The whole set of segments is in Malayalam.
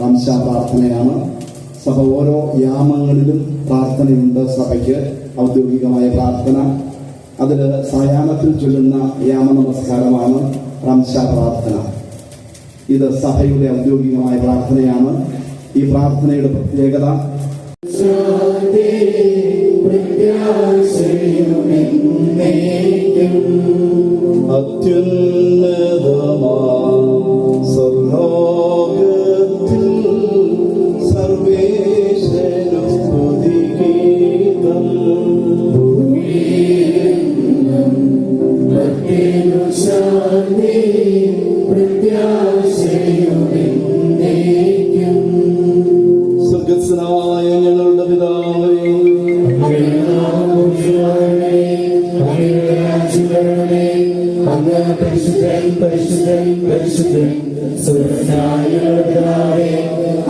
റംശ പ്രാർത്ഥനയാണ് സഭ ഓരോ യാമങ്ങളിലും പ്രാർത്ഥനയുണ്ട് സഭയ്ക്ക് ഔദ്യോഗികമായ പ്രാർത്ഥന. അതിൽ സായാഹ്നത്തിൽ ചൊല്ലുന്ന യാമ നമസ്കാരമാണ് റംശ പ്രാർത്ഥന ഇത് സഭയുടെ ഔദ്യോഗികമായ പ്രാർത്ഥനയാണ്. ഈ പ്രാർത്ഥനയുടെ പ്രത്യേകത അത്യുന്നതമാ പരിശുദ്ധൻ പരിശുദ്ധൻ പരിശുദ്ധൻ സുരക്ഷായ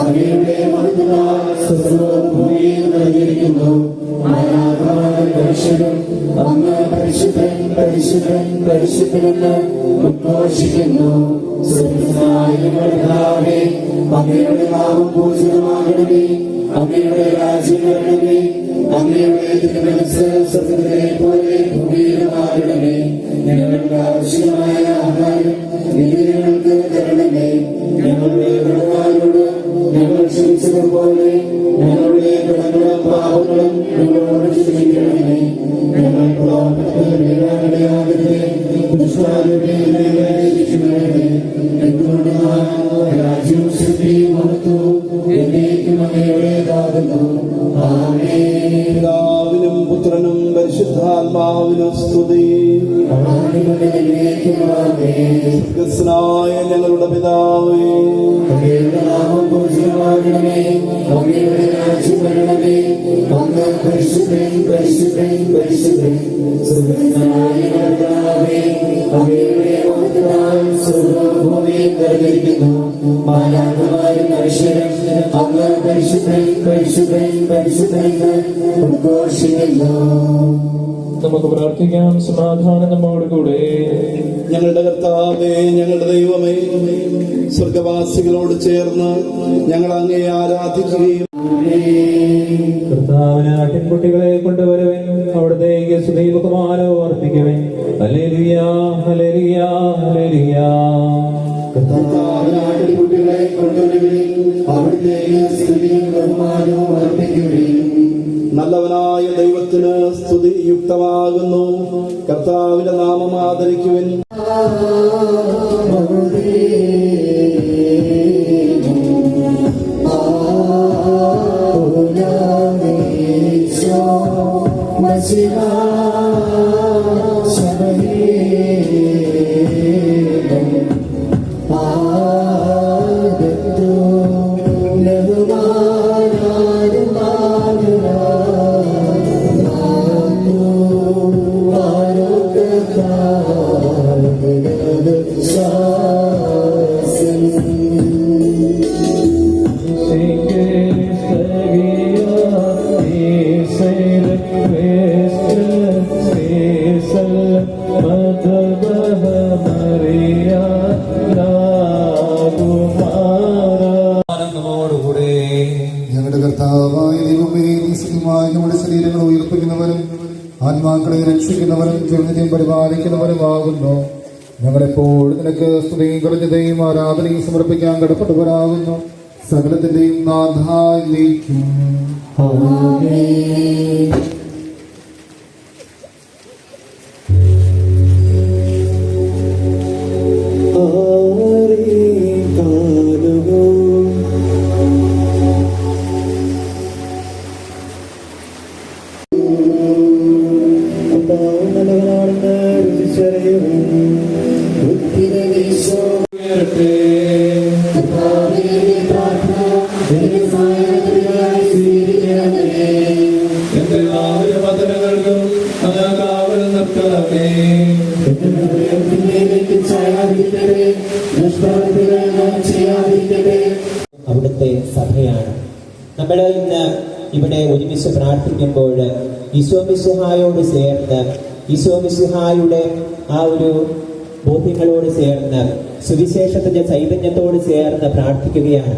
അങ്ങയുടെ ഭൂമിയിൽ നൽകിയിരിക്കുന്നു പരിശുദ്ധൻ അങ്ങ് പരിശുദ്ധൻ പരിശുദ്ധൻ പരിശുദ്ധനെന്ന് ഉദ്ഘോഷിക്കുന്നു. അങ്ങയുടെ നാമം പൂജിതമാകണമേ അങ്ങയുടെ രാജ്യം വരണമേ. പോലെ ഭൂമിയിലുമാകണമേ ഞങ്ങൾക്ക് ആവശ്യമായ ആഹാരം നീ ഞങ്ങൾക്ക് തരണമേ ഞങ്ങളുടെ കടക്കാരോട് ഞങ്ങൾ ക്ഷമിച്ചതുപോലെ ഞങ്ങളുടെ കടങ്ങളും പാപങ്ങളും ഞങ്ങളോട് ക്ഷമിക്കണമേ ദുഷ്ടാരുടെ രക്ഷിക്കണമേ എന്തുകൊണ്ടാണ് രാജ്യവും ശക്തിയും മഹത്വവും ആമേൻ പിതാവിനും പുത്രനും പരിശുദ്ധാത്മാവിനും സ്തുതി. ഞങ്ങളുടെ പിതാവേ. പൂജ്യമാകണമേ അങ്ങയുടെ രാജ്യം വരണമേ അങ്ങ് പരിശുദ്ധൻ പരിശുദ്ധൻ പരിശുദ്ധൻ. സുഖനായ കർത്താവേ അങ്ങയുടെ മഹത്വത്താൽ സ്വർഗഭൂമിയിൽ നിറഞ്ഞിരിക്കുന്നു മാലാഖമാരും മനുഷ്യരും അങ്ങ് പരിശുദ്ധൻ പരിശുദ്ധൻ എന്ന് ഉദ്ഘോഷിക്കുന്നു. നമുക്ക് പ്രാർത്ഥിക്കാം. സമാധാനം നമ്മോട് കൂടെ. ഞങ്ങളുടെ കർത്താവേ ഞങ്ങളുടെ ദൈവമേ സ്വർഗവാസികളോട് ചേർന്ന് ഞങ്ങൾ അങ്ങേ ആരാധിക്കുകയും കർത്താവിന് ആട്ടിൻകുട്ടികളെ കൊണ്ടുവരുവൻ. അവിടത്തേക്ക് സുദൈവകുമാരോ അർപ്പിക്കുവൻ ഹല്ലേലൂയ ഹല്ലേലൂയ ഹല്ലേലൂയ. കർത്താവിനാട്ടിൽ കുട്ടികളെ കൊണ്ടുവരുകയും അവിടുത്തേക്ക് സ്തുതിയും ബഹുമാനവും അർപ്പിക്കുകയും നല്ലവനായ ദൈവത്തിന് സ്തുതി യുക്തമാകുന്നു. കർത്താവിന്റെ നാമം ആദരിക്കുവൻ. നമ്മോടുകൂടെ ജനതയും പരിപാലിക്കുന്നവരുമാകുന്നു ഞങ്ങളെപ്പോഴും നിനക്ക് സ്തുതിയും കുറഞ്ഞതയും ആരാധനയും സമർപ്പിക്കാൻ കടപ്പെട്ടവരാകുന്നു സകലത്തിന്റെയും നാഥായിലേക്കും ഒരുമിച്ച് പ്രാർത്ഥിക്കുമ്പോൾ ഈശോമിസുഹായോട് ചേർന്ന് ഈശോമിസുഹായുടെ ആ ഒരു ബോധ്യങ്ങളോട് ചേർന്ന് സുവിശേഷത്തിന്റെ ചൈതന്യത്തോട് ചേർന്ന് പ്രാർത്ഥിക്കുകയാണ്.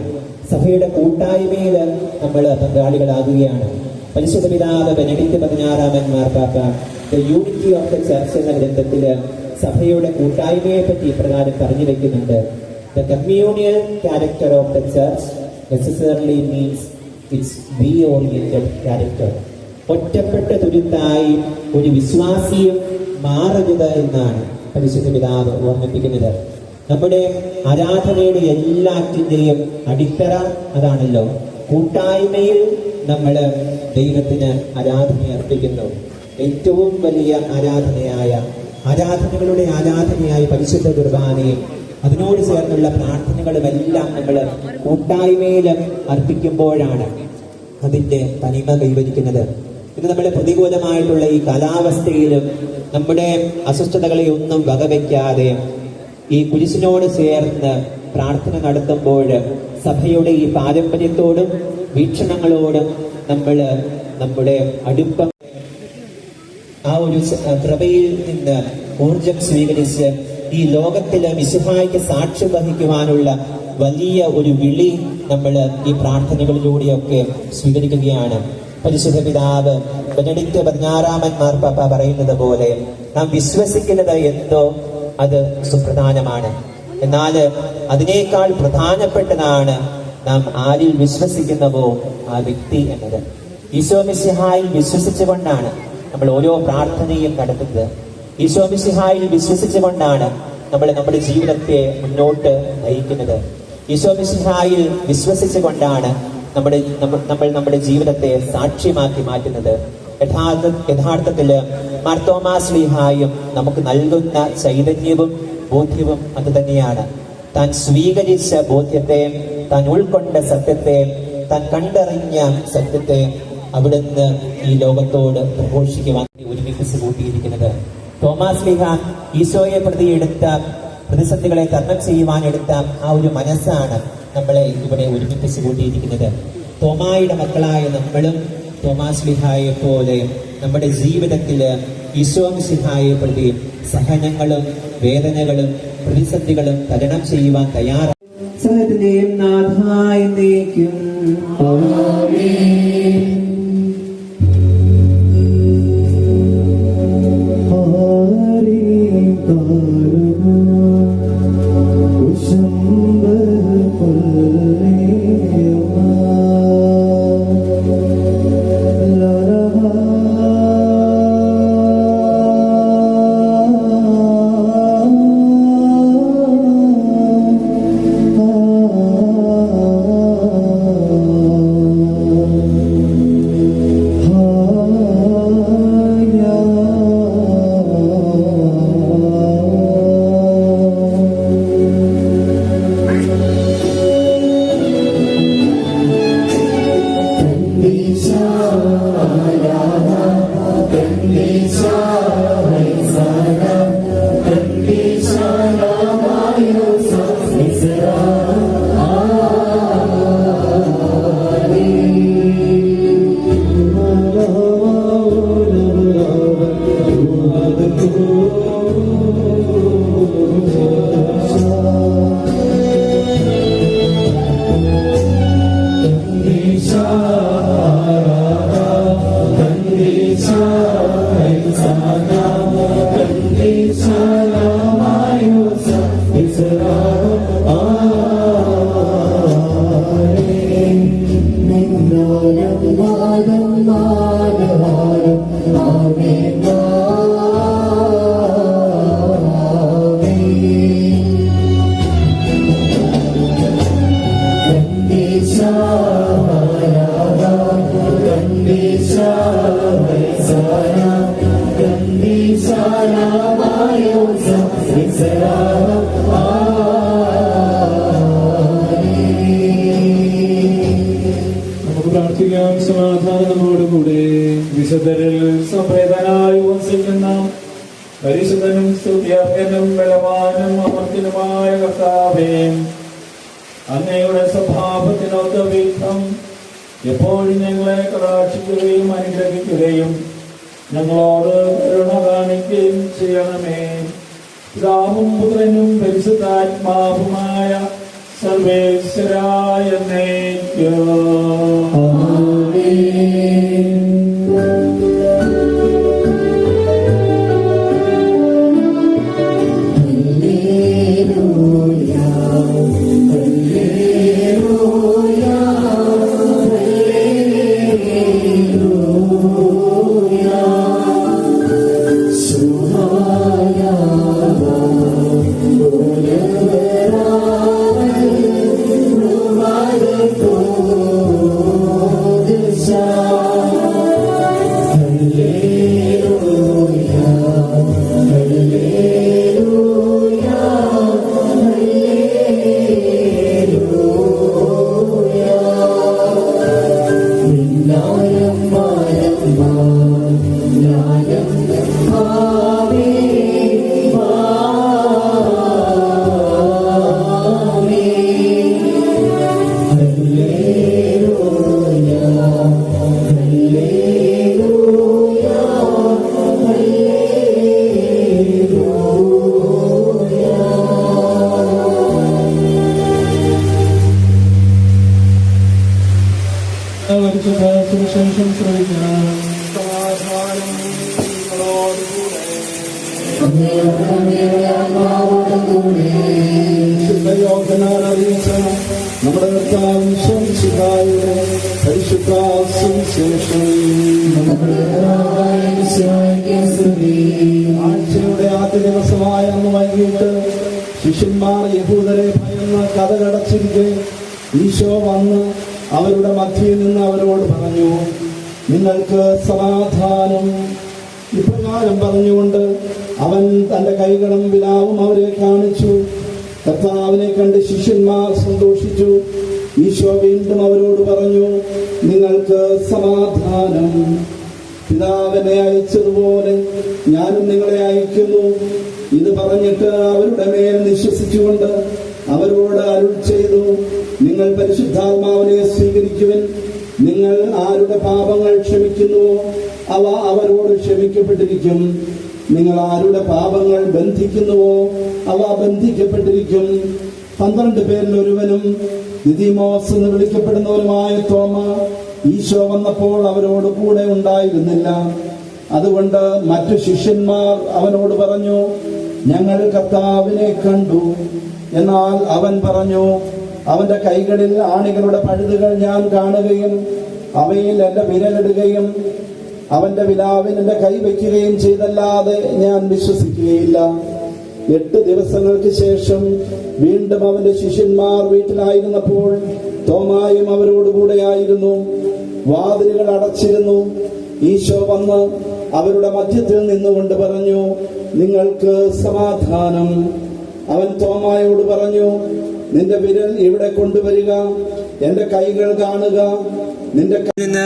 സഭയുടെ കൂട്ടായ്മയിൽ നമ്മൾ പങ്കാളികളാകുകയാണ്. പരിശുദ്ധ പിതാവ് ബെനഡിക്ട് പതിനാറാമൻ മാർപ്പാപ്പ യൂണിറ്റി ഓഫ് ദ ചർച്ച് എന്ന ഗ്രന്ഥത്തിൽ സഭയുടെ കൂട്ടായ്മയെ പറ്റി ഇപ്രകാരം പറഞ്ഞു വെക്കുന്നുണ്ട് the communal character of the church necessarily means it's we oriented character ഒറ്റപ്പെട്ട തുരുത്തായി ഒരു വിശ്വാസിയും മാറരുത് എന്നാണ് പരിശുദ്ധ പിതാവ് ഓർമ്മിപ്പിക്കുന്നത്. നമ്മുടെ ആരാധനയുടെ എല്ലാറ്റിന്റെയും അടിത്തറ അതാണല്ലോ. കൂട്ടായ്മയിൽ നമ്മൾ ദൈവത്തിന് ആരാധന അർപ്പിക്കുന്നു. ഏറ്റവും വലിയ ആരാധനയായ ആരാധനകളുടെ ആരാധനയായി പരിശുദ്ധ കുർബാനയും അതിനോട് ചേർന്നുള്ള പ്രാർത്ഥനകളുമെല്ലാം നമ്മൾ കൂട്ടായ്മയിൽ അർപ്പിക്കുമ്പോഴാണ് അതിന്റെ തനിമ കൈവരിക്കുന്നത്. ഇത് നമ്മുടെ പ്രതികൂലമായിട്ടുള്ള ഈ കാലാവസ്ഥയിലും നമ്മുടെ അസ്വസ്ഥതകളെ ഒന്നും വകവയ്ക്കാതെ ഈ കുരിശിനോട് ചേർന്ന് പ്രാർത്ഥന നടത്തുമ്പോൾ സഭയുടെ ഈ പാരമ്പര്യത്തോടും വീക്ഷണങ്ങളോടും നമ്മൾ നമ്മുടെ അടുപ്പം ആ ഒരു കൃപയിൽ നിന്ന് ഊർജം സ്വീകരിച്ച് ഈ ലോകത്തിലെ മിശുഹായ്ക്ക് സാക്ഷ്യം വഹിക്കുവാനുള്ള വലിയ ഒരു വിളി നമ്മൾ ഈ പ്രാർത്ഥനകളിലൂടെയൊക്കെ സ്വീകരിക്കുകയാണ്. പരിശുദ്ധ പിതാവ് ബെനഡിക്ട് പതിനാറാമൻ മാർപ്പാപ്പ പറയുന്നത് പോലെ നാം വിശ്വസിക്കുന്നത് എന്തോ അത് സുപ്രധാനമാണ്. എന്നാൽ അതിനേക്കാൾ പ്രധാനപ്പെട്ടതാണ് നാം ആരിൽ വിശ്വസിക്കുന്നവോ ആ വ്യക്തി എന്നത്. ഈശോ മിശിഹായിൽ വിശ്വസിച്ചുകൊണ്ടാണ് നമ്മൾ ഓരോ പ്രാർത്ഥനയും നടത്തുന്നത്. ഈശോ മിശിഹായിൽ വിശ്വസിച്ചുകൊണ്ടാണ് നമ്മൾ നമ്മുടെ ജീവിതത്തെ മുന്നോട്ട് നയിക്കുന്നത്. ഈശോ മിശിഹായിൽ വിശ്വസിച്ചുകൊണ്ടാണ് നമ്മുടെ നമ്മൾ നമ്മുടെ ജീവിതത്തെ സാക്ഷ്യമാക്കി മാറ്റുന്നത്. യഥാർത്ഥ യഥാർത്ഥത്തിൽ മാർത്തോമാ ശ്രീഹായും നമുക്ക് നൽകുന്ന ചൈതന്യവും ബോധ്യവും അത് തന്നെയാണ്. താൻ സ്വീകരിച്ച ബോധ്യത്തെ താൻ ഉൾക്കൊണ്ട സത്യത്തെ താൻ കണ്ടറിഞ്ഞ സത്യത്തെ അവിടുന്ന് ഈ ലോകത്തോട് പ്രഘോഷിക്കുവാൻ ഒരുമിപ്പിച്ച് കൂട്ടിയിരിക്കുന്നത്. തോമാസ് ലിഹ ഈശോയെ പ്രതി എടുത്ത പ്രതിസന്ധികളെ തരണം ചെയ്യുവാൻ എടുത്ത ആ ഒരു മനസ്സാണ് നമ്മളെ ഇവിടെ ഒരുമിപ്പിച്ച് കൂട്ടിയിരിക്കുന്നത്. തോമായുടെ മക്കളായ നമ്മളും തോമാസ് ലിഹായെ പോലെ നമ്മുടെ ജീവിതത്തിൽ ഈശോ സിഹായെ പ്രതി സഹനങ്ങളും വേദനകളും പ്രതിസന്ധികളും തരണം ചെയ്യുവാൻ തയ്യാറാണ് സകലത്തിന്റെയും നാഥായ എന്നേക്കും നമുക്ക് പ്രാർത്ഥിക്കാം സമാധാനത്തോടുകൂടെ വിശുദ്ധരിൽ സംപ്രേതനായി വസിക്കുന്ന പരിശുദ്ധനും സ്തുത്യർഹനും ബലവാനും അമർത്തിനുമായ കർത്താവേ അങ്ങയുടെ സ്വഭാവത്തിനൊത്ത വിധം എപ്പോഴും ഞങ്ങളെ കടാക്ഷിക്കുകയും അനുഗ്രഹിക്കുകയും ഞങ്ങളോട് കരുണ കാണിക്കുകയും ചെയ്യണമേ. പിതാവും പുത്രനും പരിശുദ്ധാത്മാവുമായ സർവേശ്വരായ നയിക്കും സുവിശേഷം ശ്രമിക്കണം നമ്മുടെ കർത്താവും ശംസിതായുടെ പരിശുദ്ധ സുവിശേഷം ആഴ്ചയുടെ ആദ്യ ദിവസമായ അന്ന് വൈകിട്ട് ശിഷ്യന്മാർ യഹൂദരെ ഭയന്ന് കഥകടച്ചിരിക്കെ ഈശോ വന്ന് അവരുടെ മധ്യയിൽ നിന്ന് അവരോട് പറഞ്ഞു നിങ്ങൾക്ക് സമാധാനം. ഇപ്രകാരം പറഞ്ഞുകൊണ്ട് അവൻ തന്റെ കൈകളും വിലാവും അവരെ കാണിച്ചു. കർത്താവിനെ കണ്ട് ശിഷ്യന്മാർ സന്തോഷിച്ചു. ഈശോ വീണ്ടും അവരോട് പറഞ്ഞു നിങ്ങൾക്ക് സമാധാനം. പിതാവിനെ അയച്ചതുപോലെ ഞാനും നിങ്ങളെ അയക്കുന്നു. ഇത് പറഞ്ഞിട്ട് അവരുടെ മേൽ നിശ്വസിച്ചുകൊണ്ട് അവരോട് അരുൾ ചെയ്തു. നിങ്ങൾ പരിശുദ്ധാത്മാവിനെ സ്വീകരിക്കുവൻ. നിങ്ങൾ ആരുടെ പാപങ്ങൾ ക്ഷമിക്കുന്നുവോ അവ അവരോട് ക്ഷമിക്കപ്പെട്ടിരിക്കും. നിങ്ങൾ ആരുടെ പാപങ്ങൾ ബന്ധിക്കുന്നുവോ? അവ ബന്ധിക്കപ്പെട്ടിരിക്കും. പന്ത്രണ്ട് പേരിൽ ഒരുവനും നിതിമോസ് എന്ന് വിളിക്കപ്പെടുന്നവരുമായ തോമ ഈശോ വന്നപ്പോൾ അവരോട് കൂടെ ഉണ്ടായിരുന്നില്ല. അതുകൊണ്ട് മറ്റു ശിഷ്യന്മാർ അവനോട് പറഞ്ഞു ഞങ്ങൾ കർത്താവിനെ കണ്ടു. എന്നാൽ അവൻ പറഞ്ഞു അവന്റെ കൈകളിൽ ആണികളുടെ പഴുതുകൾ ഞാൻ കാണുകയും അവയിൽ എന്റെ വിരലിടുകയും അവന്റെ വിലാവിൽ എന്റെ കൈ വയ്ക്കുകയും ചെയ്തല്ലാതെ ഞാൻ വിശ്വസിക്കുകയില്ല. എട്ട് ദിവസങ്ങൾക്ക് ശേഷം വീണ്ടും അവന്റെ ശിഷ്യന്മാർ വീട്ടിലായിരുന്നപ്പോൾ തോമായും അവരോടുകൂടെയായിരുന്നു വാതിലുകൾ അടച്ചിരുന്നു. ഈശോ വന്ന് അവരുടെ മധ്യത്തിൽ നിന്നുകൊണ്ട് പറഞ്ഞു നിങ്ങൾക്ക് സമാധാനം. അവൻ തോമായോട് പറഞ്ഞു നിന്റെ വിരൽ ഇവിടെ കൊണ്ടുവരിക എന്റെ കൈകൾ കാണുക നിന്റെ നിന്ന്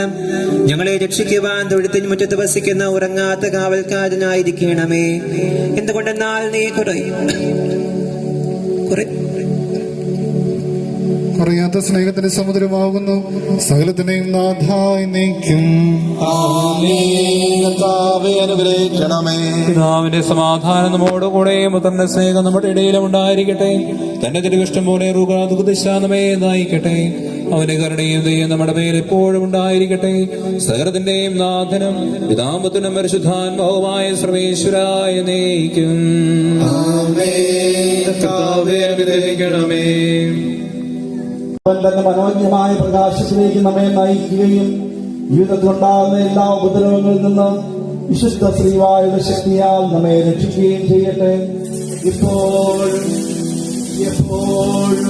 ഞങ്ങളെ രക്ഷിക്കുവാൻ തൊഴുത്തിന് മുറ്റത്ത് വസിക്കുന്ന ഉറങ്ങാത്ത കാവൽക്കാരനായിരിക്കണമേ. എന്തുകൊണ്ടെന്നാൽ നീ കുറെ കുറെ കുറയാത്ത സ്നേഹത്തിന്റെ സമുദ്രമാകുന്നു. സകലത്തിനെയും നാഥായി നീക്കും പിതാവിന്റെ സമാധാനം നമ്മോടുകൂടെ മുത്തന്റെ സ്നേഹം നമ്മുടെ ഇടയിലും ഉണ്ടായിരിക്കട്ടെ. തന്റെ തിരുവിഷ്ടം പോലെ റുഗാതുദിശാനമേ നയിക്കട്ടെ. അവന്റെ കരുണയും ദൈവം നമ്മുടെ മേൽ എപ്പോഴും ഉണ്ടായിരിക്കട്ടെ. സകലത്തിന്റെയും നാഥനും പിതാമ്പത്തിനും പരിശുദ്ധാത്മാവുമായ സർവേശ്വരായ നയിക്കും. അനുഗ്രഹിക്കണമേ. തന്റെ മനോജ്ഞമായ പ്രകാശത്തിലേക്ക് നമ്മെ നയിക്കുകയും ജീവിതത്തിലുണ്ടാകുന്ന എല്ലാ ഉപദ്രവങ്ങളിൽ നിന്ന് വിശുദ്ധ ശ്രീവായുടെ ശക്തിയാൽ നമ്മെ രക്ഷിക്കുകയും ചെയ്യട്ടെ. ഇപ്പോൾ എപ്പോഴും